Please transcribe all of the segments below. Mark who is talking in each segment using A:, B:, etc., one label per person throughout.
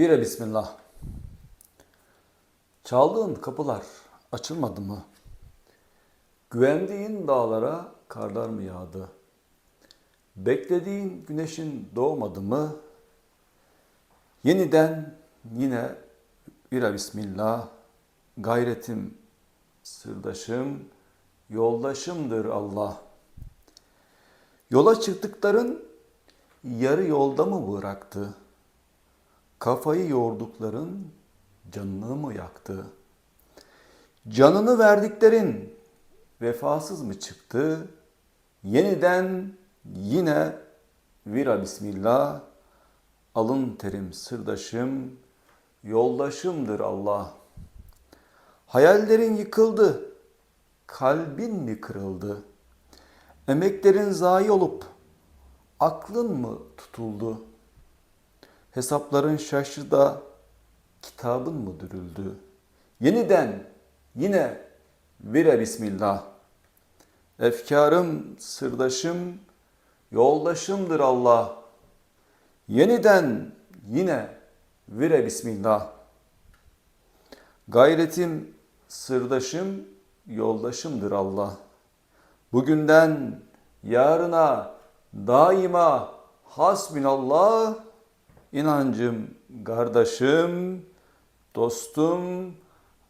A: Bire bismillah. Çaldığın kapılar açılmadı mı? Güvendiğin dağlara karlar mı yağdı? Beklediğin güneşin doğmadı mı? Yeniden yine bire bismillah. Gayretim, sırdaşım, yoldaşımdır Allah. Yola çıktıkların yarı yolda mı bıraktı? Kafayı yordukların canını mı yaktı? Canını verdiklerin vefasız mı çıktı? Yeniden yine vira bismillah. Alın terim sırdaşım, yoldaşımdır Allah. Hayallerin yıkıldı, kalbin mi kırıldı? Emeklerin zayi olup aklın mı tutuldu? Hesapların şaştı da kitabın mı dürüldü? Yeniden yine vire bismillah. Efkarım, sırdaşım, yoldaşımdır Allah. Yeniden yine vire bismillah. Gayretim, sırdaşım, yoldaşımdır Allah. Bugünden yarına daima hasbinallah inancım, kardeşim, dostum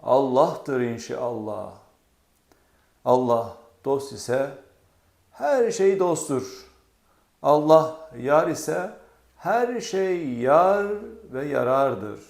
A: Allah'tır inşallah. Allah dost ise her şey dosttur. Allah yar ise her şey yar ve yarardır.